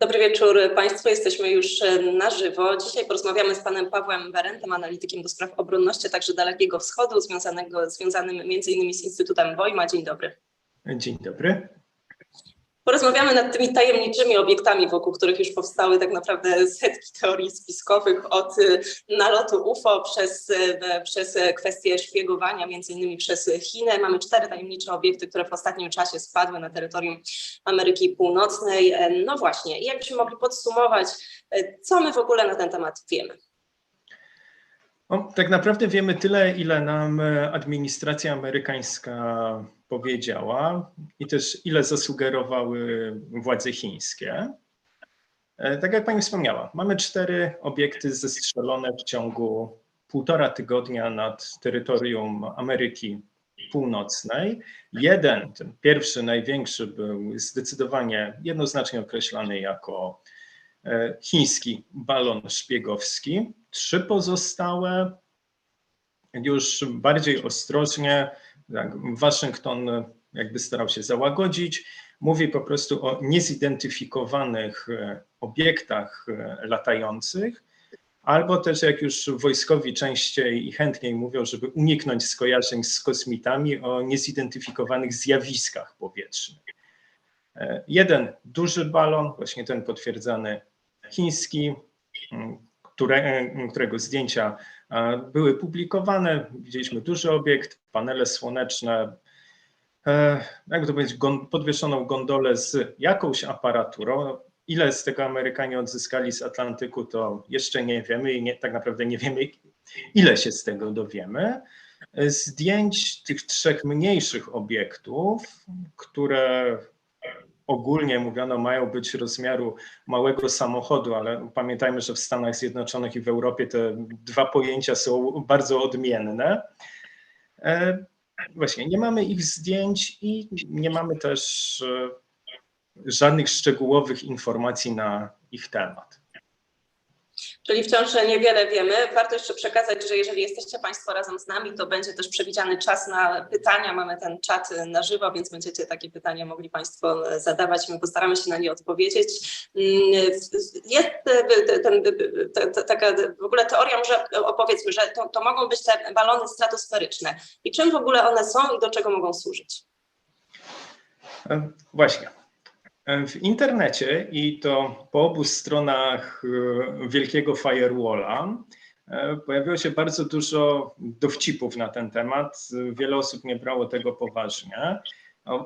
Dobry wieczór Państwu. Jesteśmy już e, na żywo. Dzisiaj porozmawiamy z panem Pawłem Berentem, analitykiem do spraw obronności, także Dalekiego Wschodu, związanego, związanym innymi z Instytutem Wojma. Dzień dobry. Dzień dobry. Porozmawiamy nad tymi tajemniczymi obiektami, wokół których już powstały tak naprawdę setki teorii spiskowych, od y, nalotu UFO przez, y, przez kwestie szpiegowania, między innymi przez Chinę. Mamy cztery tajemnicze obiekty, które w ostatnim czasie spadły na terytorium Ameryki Północnej. E, No właśnie, jakbyśmy mogli podsumować, e, co my w ogóle na ten temat wiemy? No, tak naprawdę wiemy tyle, ile nam e, administracja amerykańska powiedziała i też ile zasugerowały władze chińskie. E, Tak jak pani wspomniała, mamy cztery obiekty zestrzelone w ciągu półtora tygodnia nad terytorium Ameryki Północnej. Jeden, ten pierwszy, największy, był zdecydowanie jednoznacznie określany jako e, chiński balon szpiegowski. Trzy pozostałe już bardziej ostrożnie, Waszyngton jakby starał się załagodzić. Mówi po prostu o niezidentyfikowanych e, obiektach e, latających, albo też jak już wojskowi częściej i chętniej mówią, żeby uniknąć skojarzeń z kosmitami, o niezidentyfikowanych zjawiskach powietrznych. E, Jeden duży balon, właśnie ten potwierdzany chiński, które, którego zdjęcia e, były publikowane. Widzieliśmy duży obiekt, panele słoneczne, e, jak to powiedzieć, podwieszoną gondolę z jakąś aparaturą. Ile z tego Amerykanie odzyskali z Atlantyku, to jeszcze nie wiemy i nie, tak naprawdę nie wiemy, ile się z tego dowiemy. Zdjęć tych trzech mniejszych obiektów, które ogólnie mówiono mają być rozmiaru małego samochodu, ale pamiętajmy, że w Stanach Zjednoczonych i w Europie te dwa pojęcia są bardzo odmienne. E, Właśnie, nie mamy ich zdjęć i nie mamy też e, żadnych szczegółowych informacji na ich temat. Czyli wciąż niewiele wiemy. Warto jeszcze przekazać, że jeżeli jesteście Państwo razem z nami, to będzie też przewidziany czas na pytania. Mamy ten czat na żywo, więc będziecie takie pytania mogli Państwo zadawać. My postaramy się na nie odpowiedzieć. Mm, Jest e, ten, ta- ta- taka w ogóle teoria, może opowiedzmy, że to, to mogą być te balony stratosferyczne. I czym w ogóle one są i do czego mogą służyć? E, Właśnie. E, W internecie i to po obu stronach e, wielkiego firewalla e, pojawiło się bardzo dużo dowcipów na ten temat. Wiele osób nie brało tego poważnie.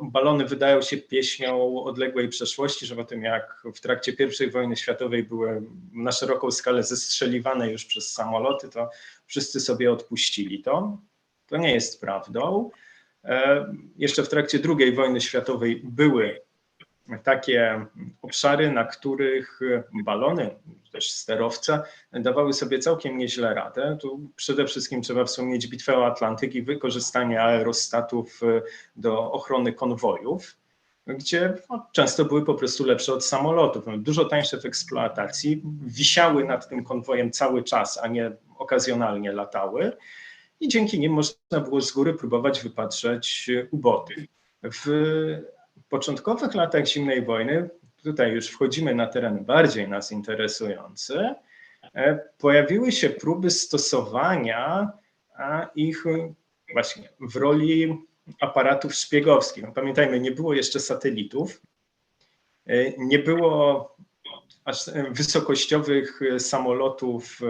Balony wydają się pieśnią odległej przeszłości, że o tym jak w trakcie I wojny światowej były na szeroką skalę zestrzeliwane już przez samoloty, to wszyscy sobie odpuścili to. To nie jest prawdą. Jeszcze w trakcie II wojny światowej były takie obszary, na których balony, też sterowce dawały sobie całkiem nieźle radę. Tu przede wszystkim trzeba wspomnieć bitwę o Atlantyk i wykorzystanie aerostatów e, do ochrony konwojów, gdzie no, często były po prostu lepsze od samolotów, no, dużo tańsze w eksploatacji, wisiały nad tym konwojem cały czas, a nie okazjonalnie latały i dzięki nim można było z góry próbować wypatrzeć ubodych. W początkowych latach zimnej wojny, tutaj już wchodzimy na teren bardziej nas interesujący, e, pojawiły się próby stosowania ich e, właśnie w roli aparatów szpiegowskich. No, Pamiętajmy, nie było jeszcze satelitów, e, nie było aż wysokościowych samolotów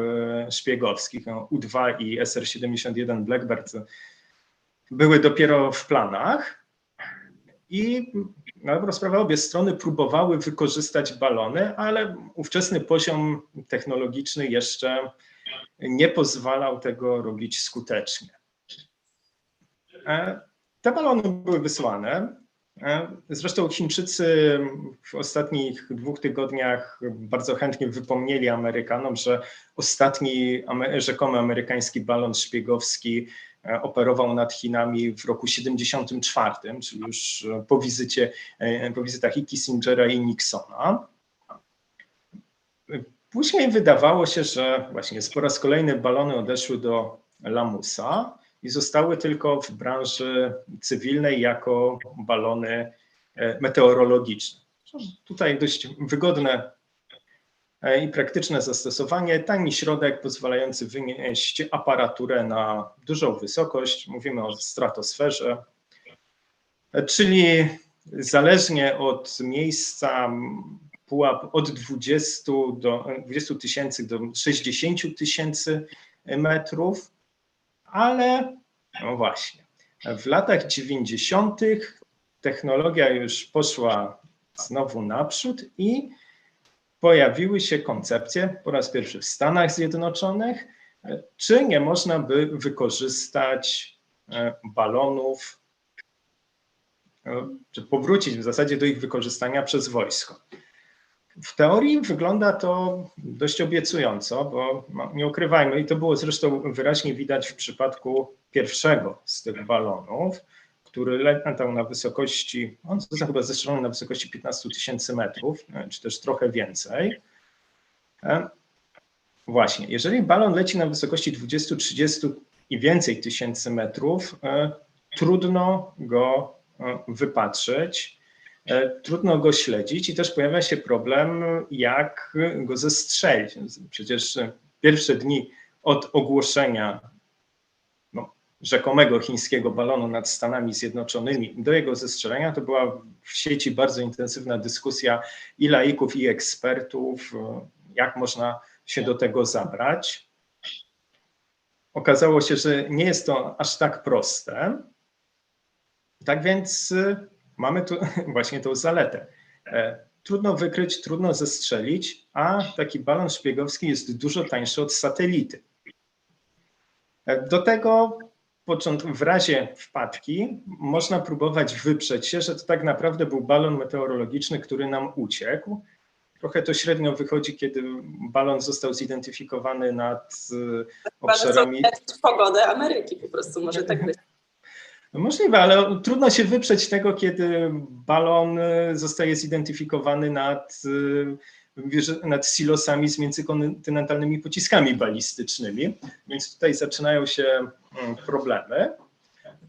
szpiegowskich. No, U-2 i SR-71 Blackbird były dopiero w planach. I na dobrą sprawę obie strony próbowały wykorzystać balony, ale ówczesny poziom technologiczny jeszcze nie pozwalał tego robić skutecznie. E, Te balony były wysłane. E, Zresztą Chińczycy w ostatnich dwóch tygodniach bardzo chętnie wypomnieli Amerykanom, że ostatni rzekomy amerykański balon szpiegowski operował nad Chinami w roku 74, czyli już po wizycie, e, po wizytach i Kissingera i Nixona. Później wydawało się, że właśnie po raz kolejny balony odeszły do lamusa i zostały tylko w branży cywilnej jako balony e, meteorologiczne. Tutaj dość wygodne e, i praktyczne zastosowanie. Tani środek pozwalający wynieść aparaturę na dużą wysokość. Mówimy o stratosferze, e, czyli zależnie od miejsca pułap od 20 do 20 tysięcy do 60 tysięcy metrów, ale no właśnie, w latach 90. technologia już poszła znowu naprzód i pojawiły się koncepcje po raz pierwszy w Stanach Zjednoczonych, czy nie można by wykorzystać e, balonów, e, czy powrócić w zasadzie do ich wykorzystania przez wojsko. W teorii wygląda to dość obiecująco, bo no, nie ukrywajmy, i to było zresztą wyraźnie widać w przypadku pierwszego z tych balonów, który latał na wysokości, on został chyba zestrzelony na wysokości 15 tysięcy metrów, e, czy też trochę więcej. E, właśnie, jeżeli balon leci na wysokości 20, 30 i więcej tysięcy metrów, e, trudno go wypatrzeć, trudno go śledzić i też pojawia się problem, jak go zestrzelić. Przecież pierwsze dni od ogłoszenia rzekomego chińskiego balonu nad Stanami Zjednoczonymi do jego zestrzelenia, to była w sieci bardzo intensywna dyskusja i laików, i ekspertów, jak można się do tego zabrać. Okazało się, że nie jest to aż tak proste. Tak więc y, mamy tu właśnie tą zaletę. E, trudno wykryć, trudno zestrzelić, a taki balon szpiegowski jest dużo tańszy od satelity. E, do tego w razie wpadki można próbować wyprzeć się, że to tak naprawdę był balon meteorologiczny, który nam uciekł. Trochę to średnio wychodzi, kiedy balon został zidentyfikowany nad e, obszarami. pogodę Ameryki po prostu może tak być. No możliwe, ale trudno się wyprzeć tego, kiedy balon e, zostaje zidentyfikowany nad nad silosami z międzykontynentalnymi pociskami balistycznymi, więc tutaj zaczynają się mm, problemy.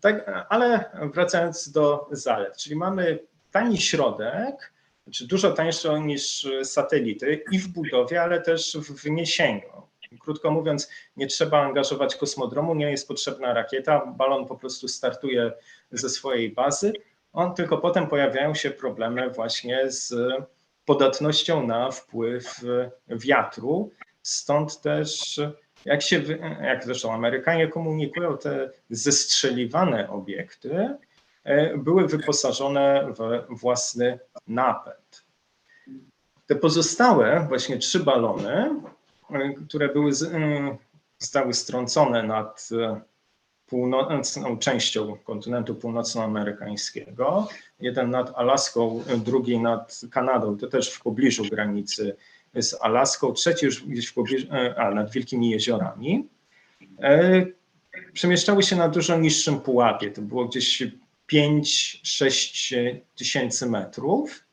Tak, ale wracając do zalet, czyli mamy tani środek, czy dużo tańszy niż satelity i w budowie, ale też w wyniesieniu. Krótko mówiąc, nie trzeba angażować kosmodromu, nie jest potrzebna rakieta, balon po prostu startuje ze swojej bazy. On tylko potem pojawiają się problemy właśnie z podatnością na wpływ wiatru. Stąd też, jak się, jak zresztą Amerykanie komunikują, te zestrzeliwane obiekty e, były wyposażone w własny napęd. Te pozostałe, właśnie trzy balony, e, które były, e, zostały strącone nad północną częścią kontynentu północnoamerykańskiego. Jeden nad Alaską, drugi nad Kanadą, to też w pobliżu granicy z Alaską, trzeci już gdzieś w pobliżu, e, a nad Wielkimi Jeziorami. E, przemieszczały się na dużo niższym pułapie, to było gdzieś 5-6 tysięcy metrów.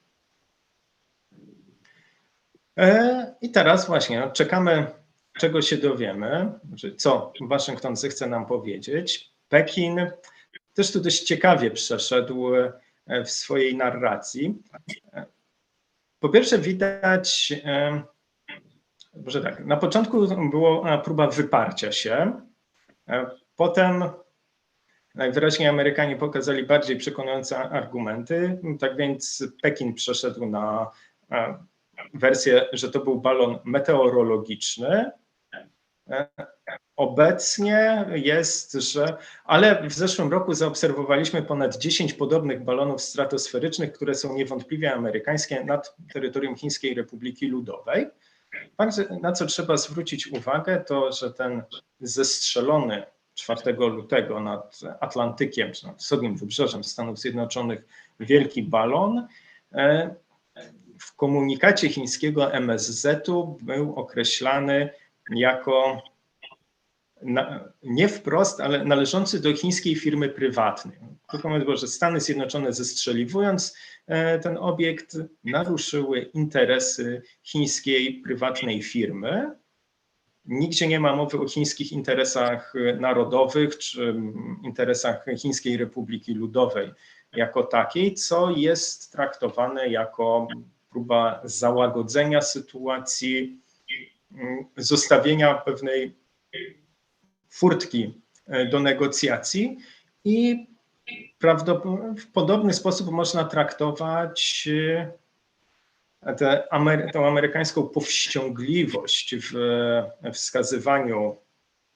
E, I teraz właśnie no, czekamy czego się dowiemy, co Waszyngton chce nam powiedzieć. Pekin też tu dość ciekawie przeszedł e, w swojej narracji. Po pierwsze, widać, e, że tak, na początku była próba wyparcia się, e, potem najwyraźniej Amerykanie pokazali bardziej przekonujące argumenty, tak więc Pekin przeszedł na wersję, że to był balon meteorologiczny, Obecnie jest, że, ale w zeszłym roku zaobserwowaliśmy ponad 10 podobnych balonów stratosferycznych, które są niewątpliwie amerykańskie nad terytorium Chińskiej Republiki Ludowej. Na co trzeba zwrócić uwagę, to że ten zestrzelony 4 lutego nad Atlantykiem, czy nad wschodnim wybrzeżem Stanów Zjednoczonych, wielki balon, e, w komunikacie chińskiego MSZ-u był określany jako na, nie wprost, ale należący do chińskiej firmy prywatnej. Krótko mówiąc, że Stany Zjednoczone zestrzeliwując e, ten obiekt naruszyły interesy chińskiej prywatnej firmy. Nigdzie nie ma mowy o chińskich interesach narodowych czy interesach Chińskiej Republiki Ludowej jako takiej, co jest traktowane jako próba załagodzenia sytuacji, zostawienia pewnej furtki e, do negocjacji i w podobny sposób można traktować e, tę amery amerykańską powściągliwość w wskazywaniu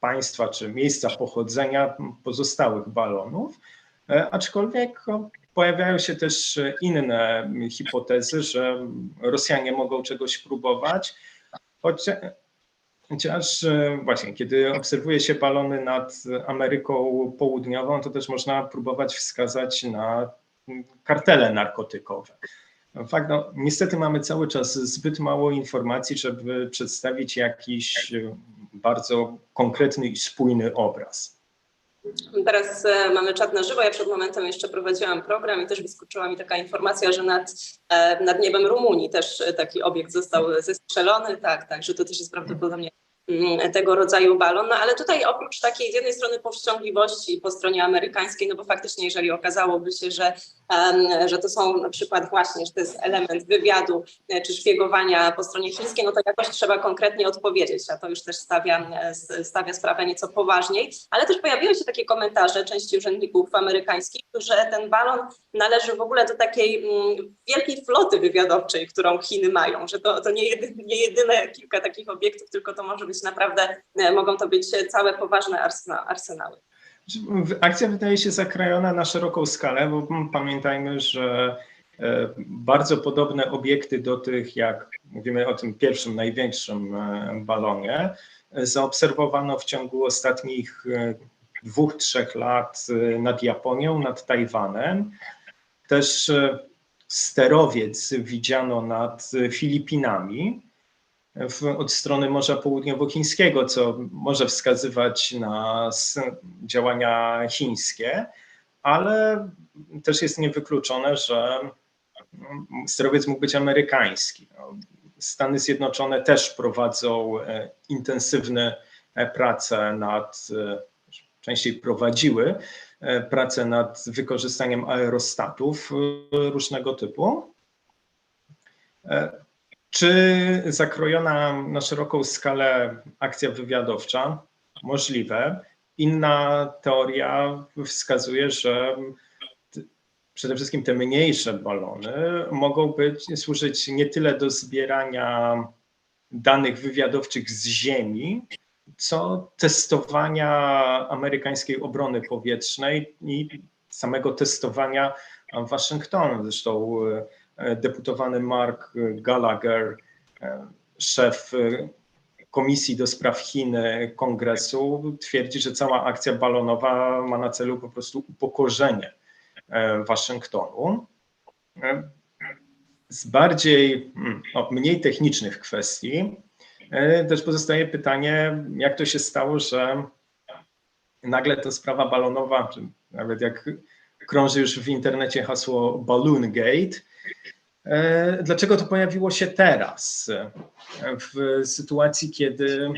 państwa czy miejsca pochodzenia pozostałych balonów, e, aczkolwiek pojawiają się też inne hipotezy, że Rosjanie mogą czegoś próbować, Chociaż e, właśnie, kiedy obserwuje się balony nad Ameryką Południową, to też można próbować wskazać na kartele narkotykowe. Fakt, no, niestety mamy cały czas zbyt mało informacji, żeby przedstawić jakiś e, bardzo konkretny i spójny obraz. Teraz e, mamy czat na żywo. Ja przed momentem jeszcze prowadziłam program i też wyskoczyła mi taka informacja, że nad, nad niebem Rumunii też taki obiekt został zestrzelony. Tak, tak, że to też jest prawdopodobnie tego rodzaju balon. No ale tutaj oprócz takiej z jednej strony powściągliwości po stronie amerykańskiej, no bo faktycznie jeżeli okazałoby się, że, że to są na przykład właśnie, że to jest element wywiadu e, czy szpiegowania po stronie chińskiej, no to jakoś trzeba konkretnie odpowiedzieć, a to już też stawia, e, stawia sprawę nieco poważniej. Ale też pojawiły się takie komentarze części urzędników amerykańskich, że ten balon należy w ogóle do takiej mm, wielkiej floty wywiadowczej, którą Chiny mają, że to, to nie, jedyne, nie jedyne kilka takich obiektów, tylko to może być być naprawdę, e, mogą to być całe poważne arsenały. Akcja wydaje się zakrajona na szeroką skalę, bo pamiętajmy, że e, bardzo podobne obiekty do tych, jak mówimy o tym pierwszym, największym e, balonie, zaobserwowano w ciągu ostatnich dwóch, trzech lat nad Japonią, nad Tajwanem. Też sterowiec widziano nad Filipinami w, od strony Morza Południowochińskiego, co może wskazywać na działania chińskie, ale też jest niewykluczone, że sterowiec mógł być amerykański. No, Stany Zjednoczone też prowadzą e, intensywne e, prace nad, e, częściej prowadziły prace nad wykorzystaniem aerostatów różnego typu. Czy zakrojona na szeroką skalę akcja wywiadowcza? Możliwe. Inna teoria wskazuje, że przede wszystkim te mniejsze balony mogą być, służyć nie tyle do zbierania danych wywiadowczych z Ziemi, co testowania amerykańskiej obrony powietrznej i samego testowania Waszyngtonu. Zresztą deputowany Mark Gallagher, e, szef e, Komisji do Spraw Chin Kongresu, twierdzi, że cała akcja balonowa ma na celu po prostu upokorzenie Waszyngtonu. Z bardziej, hmm, no, mniej technicznych kwestii też pozostaje pytanie, jak to się stało, że nagle ta sprawa balonowa, nawet jak krąży już w internecie hasło Balloon Gate, E, dlaczego to pojawiło się teraz, w sytuacji, kiedy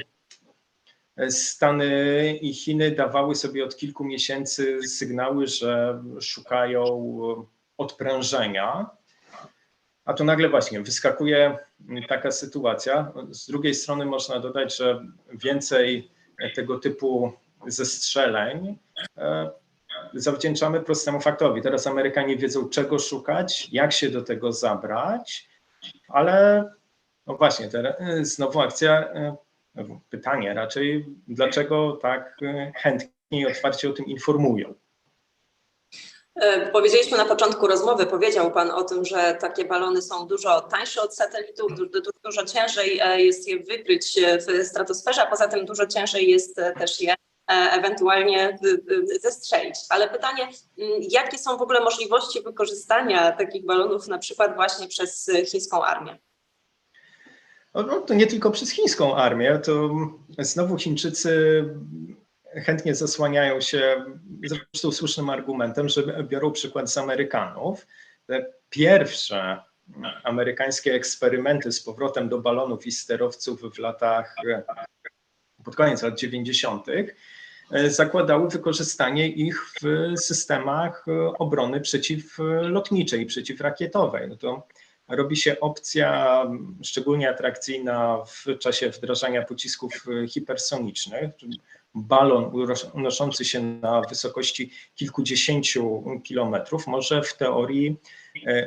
Stany i Chiny dawały sobie od kilku miesięcy sygnały, że szukają odprężenia, a tu nagle właśnie wyskakuje taka sytuacja. Z drugiej strony można dodać, że więcej tego typu zestrzeleń e, zawdzięczamy prostemu faktowi. Teraz Amerykanie wiedzą, czego szukać, jak się do tego zabrać, ale no właśnie, znowu akcja, e, pytanie raczej, dlaczego tak e, chętnie i otwarcie o tym informują? E, powiedzieliśmy na początku rozmowy, powiedział Pan o tym, że takie balony są dużo tańsze od satelitów, dużo, ciężej jest je wykryć w stratosferze, a poza tym dużo ciężej jest też je E, ewentualnie zestrzelić. Ale pytanie, jakie są w ogóle możliwości wykorzystania takich balonów na przykład właśnie przez chińską armię? No, no, to nie tylko przez chińską armię, to znowu Chińczycy chętnie zasłaniają się zresztą słusznym argumentem, że biorą przykład z Amerykanów. Te pierwsze amerykańskie eksperymenty z powrotem do balonów i sterowców w latach pod koniec lat 90 e, zakładały wykorzystanie ich w systemach e, obrony przeciwlotniczej, przeciwrakietowej. No to robi się opcja szczególnie atrakcyjna w czasie wdrażania pocisków hipersonicznych. Balon unoszący się na wysokości kilkudziesięciu kilometrów może w teorii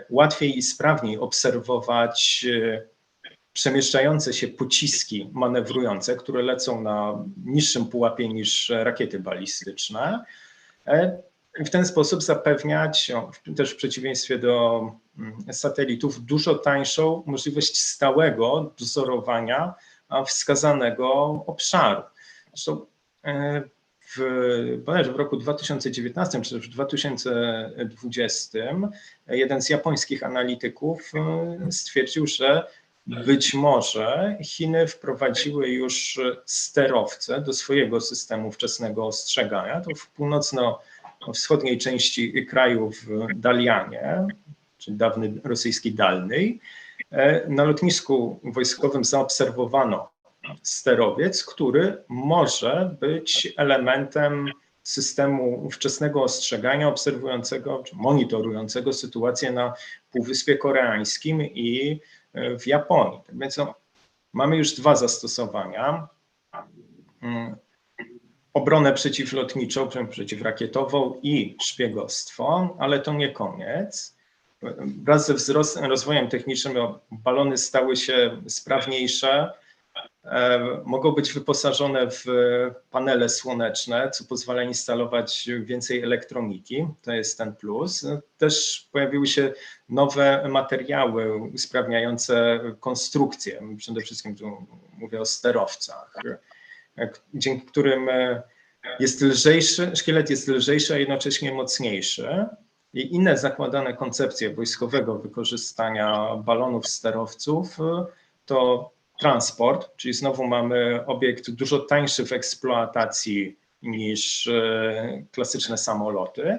łatwiej i sprawniej obserwować przemieszczające się pociski manewrujące, które lecą na niższym pułapie niż rakiety balistyczne. E, w ten sposób zapewniać, też w przeciwieństwie do mm, satelitów, dużo tańszą możliwość stałego dozorowania wskazanego obszaru. Zresztą e, w, w roku 2019 czy w 2020 jeden z japońskich analityków e, stwierdził, że być może Chiny wprowadziły już sterowce do swojego systemu wczesnego ostrzegania. To w północno-wschodniej części kraju w Dalianie, czyli dawny rosyjski Dalnej, na lotnisku wojskowym zaobserwowano sterowiec, który może być elementem systemu wczesnego ostrzegania obserwującego czy monitorującego sytuację na Półwyspie Koreańskim i w Japonii. Tak więc no, mamy już dwa zastosowania. Mm, obronę przeciwlotniczą, przeciwrakietową i szpiegostwo, ale to nie koniec. Wraz ze wzrostem, rozwojem technicznym balony stały się sprawniejsze, mogą być wyposażone w panele słoneczne, co pozwala instalować więcej elektroniki. To jest ten plus. Też pojawiły się nowe materiały usprawniające konstrukcję. Przede wszystkim tu mówię o sterowcach, dzięki którym jest lżejszy, szkielet jest lżejszy, a jednocześnie mocniejszy. I inne zakładane koncepcje wojskowego wykorzystania balonów sterowców to transport, czyli znowu mamy obiekt dużo tańszy w eksploatacji niż e, klasyczne samoloty,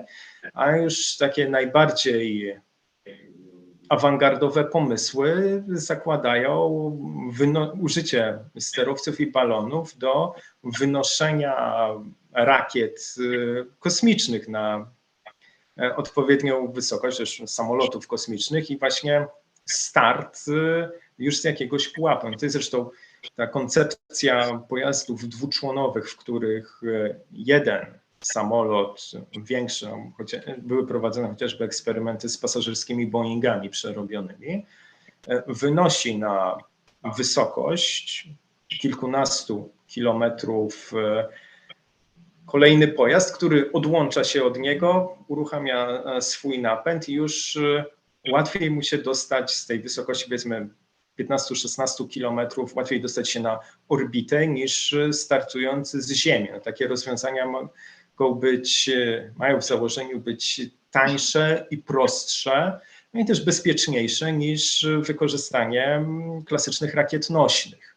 a już takie najbardziej awangardowe pomysły zakładają użycie sterowców i balonów do wynoszenia rakiet e, kosmicznych na e, odpowiednią wysokość, też samolotów kosmicznych i właśnie start już z jakiegoś pułapu. To jest zresztą ta koncepcja pojazdów dwuczłonowych, w których e, jeden samolot większy, były prowadzone chociażby eksperymenty z pasażerskimi Boeingami przerobionymi, e, wynosi na wysokość kilkunastu kilometrów e, kolejny pojazd, który odłącza się od niego, uruchamia swój napęd i już łatwiej mu się dostać z tej wysokości, powiedzmy 15-16 kilometrów łatwiej dostać się na orbitę niż startujący z Ziemi. No, takie rozwiązania mogą być, mają w założeniu być tańsze i prostsze, no i też bezpieczniejsze niż wykorzystanie klasycznych rakiet nośnych.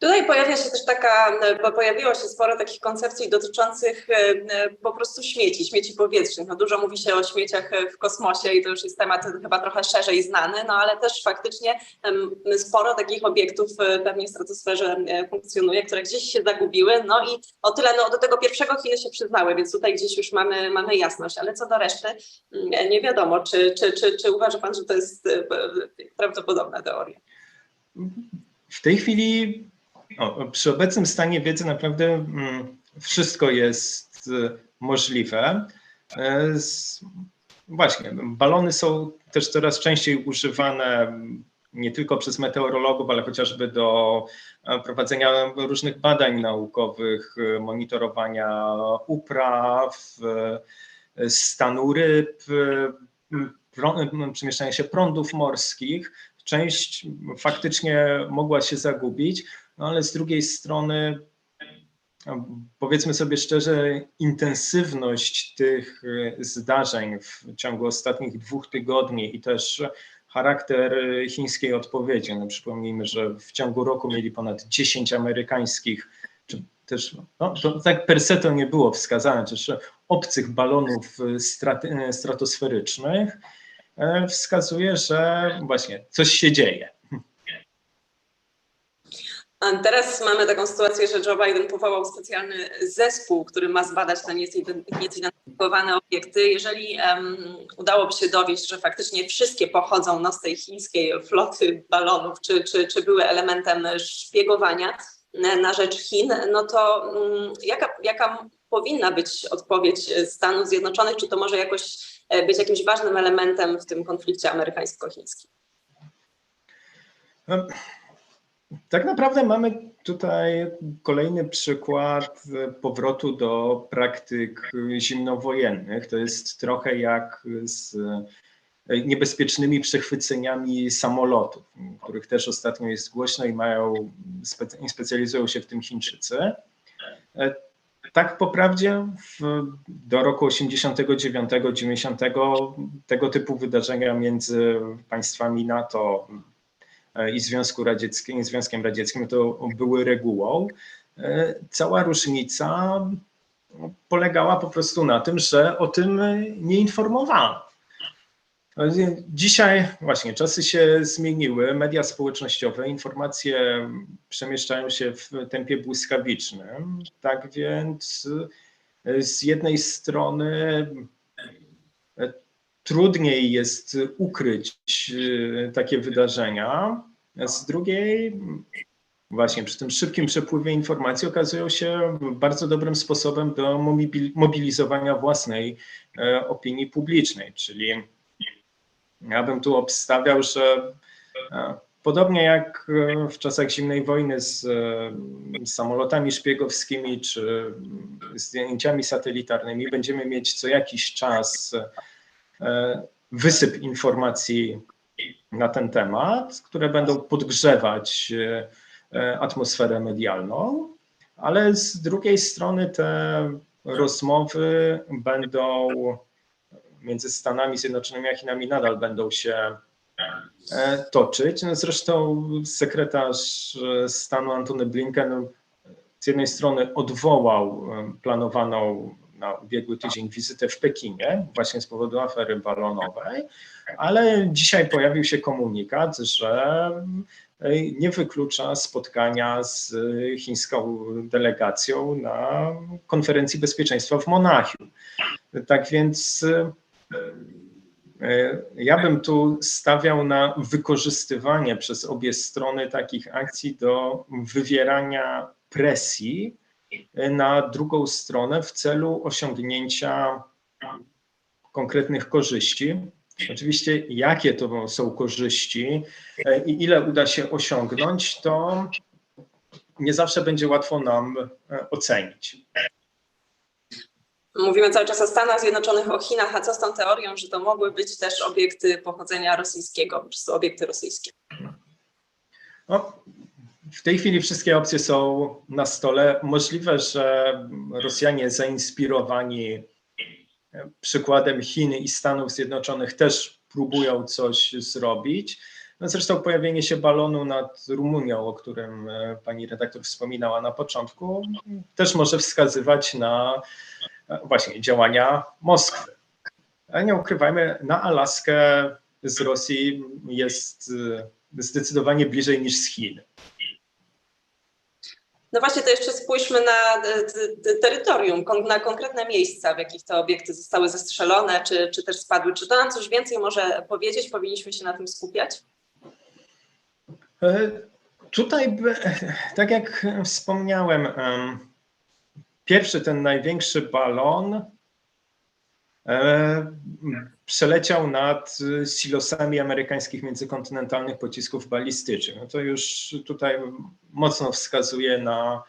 Tutaj pojawia się też taka, bo pojawiło się sporo takich koncepcji dotyczących e, e, po prostu śmieci, śmieci powietrznych. No dużo mówi się o śmieciach w kosmosie i to już jest temat chyba trochę szerzej znany, no ale też faktycznie sporo takich obiektów e, pewnie w stratosferze funkcjonuje, które gdzieś się zagubiły. No i o tyle, no do tego pierwszego Chiny się przyznały, więc tutaj gdzieś już mamy, mamy jasność, ale co do reszty mm, nie wiadomo, czy, czy, czy, czy uważa Pan, że to jest prawdopodobna teoria? W tej chwili o, przy obecnym stanie wiedzy naprawdę mm, wszystko jest y, możliwe. E, właśnie, balony są też coraz częściej używane nie tylko przez meteorologów, ale chociażby do e, prowadzenia różnych badań naukowych, y, monitorowania upraw, y, stanu ryb, przemieszczania się prądów morskich. Część faktycznie mogła się zagubić, no ale z drugiej strony, powiedzmy sobie szczerze, intensywność tych e, zdarzeń w ciągu ostatnich dwóch tygodni i też charakter chińskiej odpowiedzi. No, przypomnijmy, że w ciągu roku mieli ponad 10 amerykańskich, czy też, no, to tak per se to nie było wskazane, też obcych balonów stratosferycznych, e, wskazuje, że właśnie coś się dzieje. Teraz mamy taką sytuację, że Joe Biden powołał specjalny zespół, który ma zbadać te niezidentyfikowane obiekty. Jeżeli um, udałoby się dowieść, że faktycznie wszystkie pochodzą no, z tej chińskiej floty balonów, czy, czy, czy były elementem szpiegowania na rzecz Chin, no to um, jaka, jaka powinna być odpowiedź Stanów Zjednoczonych? Czy to może jakoś e, być jakimś ważnym elementem w tym konflikcie amerykańsko-chińskim? Tak naprawdę mamy tutaj kolejny przykład powrotu do praktyk zimnowojennych. To jest trochę jak z niebezpiecznymi przechwyceniami samolotów, których też ostatnio jest głośno i mają, specjalizują się w tym Chińczycy. Tak po prawdzie w, do roku 89-90 tego typu wydarzenia między państwami NATO i Związku Radzieckim, Związkiem Radzieckim to były regułą. E, cała różnica polegała po prostu na tym, że o tym nie informowano. Dzisiaj właśnie czasy się zmieniły, media społecznościowe, informacje przemieszczają się w tempie błyskawicznym. Tak więc z jednej strony trudniej jest ukryć e, takie wydarzenia. Z drugiej, właśnie przy tym szybkim przepływie informacji okazują się bardzo dobrym sposobem do mobilizowania własnej e, opinii publicznej. Czyli ja bym tu obstawiał, że e, podobnie jak w czasach zimnej wojny z samolotami szpiegowskimi czy zdjęciami satelitarnymi, będziemy mieć co jakiś czas E, wysyp informacji na ten temat, które będą podgrzewać e, e, atmosferę medialną, ale z drugiej strony te rozmowy będą między Stanami Zjednoczonymi a Chinami nadal będą się toczyć. No zresztą sekretarz stanu Antony Blinken z jednej strony odwołał planowaną na ubiegły tydzień wizytę w Pekinie, właśnie z powodu afery balonowej, ale dzisiaj pojawił się komunikat, że nie wyklucza spotkania z chińską delegacją na konferencji bezpieczeństwa w Monachium. Tak więc ja bym tu stawiał na wykorzystywanie przez obie strony takich akcji do wywierania presji na drugą stronę w celu osiągnięcia konkretnych korzyści. Oczywiście, jakie to są korzyści e, i ile uda się osiągnąć, to nie zawsze będzie łatwo nam e, ocenić. Mówimy cały czas o Stanach Zjednoczonych, o Chinach, a co z tą teorią, że to mogły być też obiekty pochodzenia rosyjskiego, po prostu obiekty rosyjskie? No, w tej chwili wszystkie opcje są na stole. Możliwe, że Rosjanie zainspirowani przykładem Chin i Stanów Zjednoczonych też próbują coś zrobić. No zresztą pojawienie się balonu nad Rumunią, o którym e, pani redaktor wspominała na początku, też może wskazywać na e, właśnie działania Moskwy. Ale nie ukrywajmy, na Alaskę z Rosji jest e, zdecydowanie bliżej niż z Chin. No właśnie, to jeszcze spójrzmy na terytorium, na konkretne miejsca, w jakich te obiekty zostały zestrzelone, czy, czy też spadły. Czy to nam coś więcej może powiedzieć? Powinniśmy się na tym skupiać? E, tutaj, tak jak wspomniałem, pierwszy, ten największy balon e, przeleciał nad silosami amerykańskich międzykontynentalnych pocisków balistycznych. No to już tutaj mocno wskazuje na,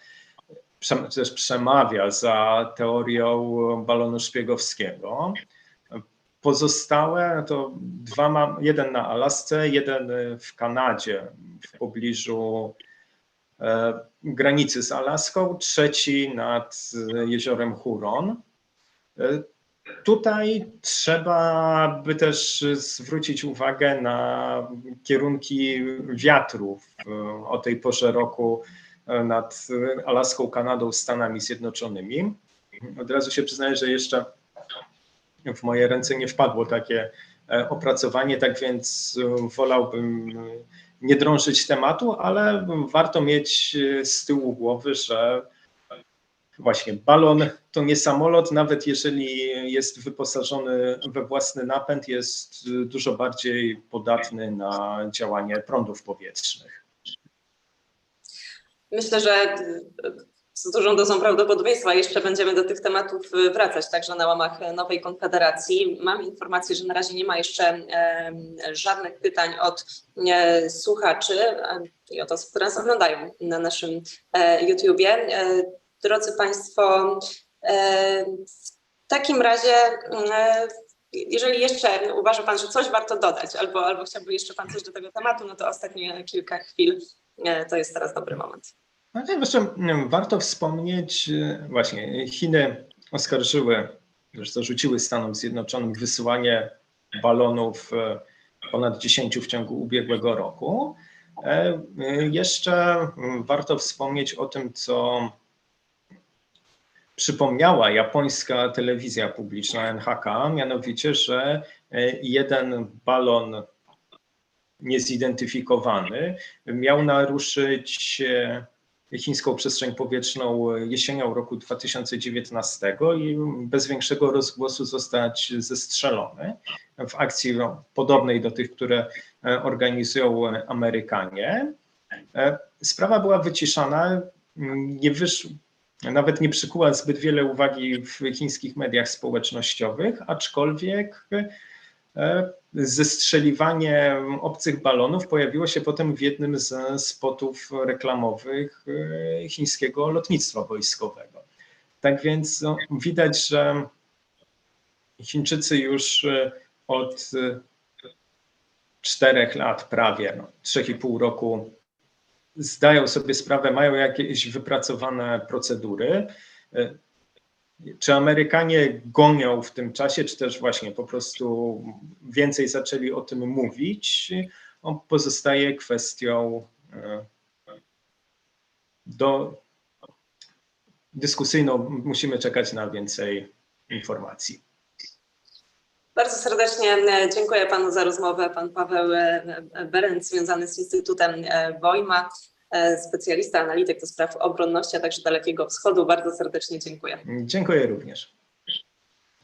też przemawia za teorią balonu szpiegowskiego. Pozostałe no to dwa mam, jeden na Alasce, jeden w Kanadzie w pobliżu e, granicy z Alaską, trzeci nad jeziorem Huron. E, Tutaj trzeba by też zwrócić uwagę na kierunki wiatrów o tej porze roku nad Alaską, Kanadą, Stanami Zjednoczonymi. Od razu się przyznaję, że jeszcze w moje ręce nie wpadło takie e, opracowanie, tak więc wolałbym nie drążyć tematu, ale warto mieć e, z tyłu głowy, że właśnie balon to nie samolot, nawet jeżeli jest wyposażony we własny napęd, jest dużo bardziej podatny na działanie prądów powietrznych. Myślę, że z dużą dozą prawdopodobieństwa jeszcze będziemy do tych tematów wracać, także na łamach nowej konfederacji. Mam informację, że na razie nie ma jeszcze e, żadnych pytań od e, słuchaczy e, i od osób, które nas oglądają na naszym e, YouTubie. Drodzy Państwo, e, w takim razie, e, jeżeli jeszcze uważa Pan, że coś warto dodać, albo, albo chciałby jeszcze Pan coś do tego tematu, no to ostatnie kilka chwil e, to jest teraz dobry moment. No nie, jeszcze mm, warto wspomnieć, właśnie Chiny oskarżyły, już zarzuciły Stanom Zjednoczonym wysyłanie balonów ponad 10 w ciągu ubiegłego roku. Jeszcze mm, warto wspomnieć o tym, co przypomniała japońska telewizja publiczna NHK, mianowicie, że e, jeden balon niezidentyfikowany miał naruszyć e, chińską przestrzeń powietrzną jesienią roku 2019 i bez większego rozgłosu zostać zestrzelony w akcji no, podobnej do tych, które e, organizują Amerykanie. E, Sprawa była wyciszana, nie wysz, nawet nie przykuła zbyt wiele uwagi w chińskich mediach społecznościowych, aczkolwiek e, zestrzeliwanie obcych balonów pojawiło się potem w jednym ze spotów reklamowych e, chińskiego lotnictwa wojskowego. Tak więc no, widać, że Chińczycy już e, od czterech lat prawie, no, trzech i pół roku zdają sobie sprawę, mają jakieś wypracowane procedury. Czy Amerykanie gonią w tym czasie, czy też właśnie po prostu więcej zaczęli o tym mówić, on pozostaje kwestią e, do dyskusyjną. Musimy czekać na więcej informacji. Bardzo serdecznie e, dziękuję Panu za rozmowę. Pan Paweł e, Berenc, związany z Instytutem e, Wojma, e, specjalista, analityk do spraw obronności, a także Dalekiego Wschodu. Bardzo serdecznie dziękuję. Dziękuję również.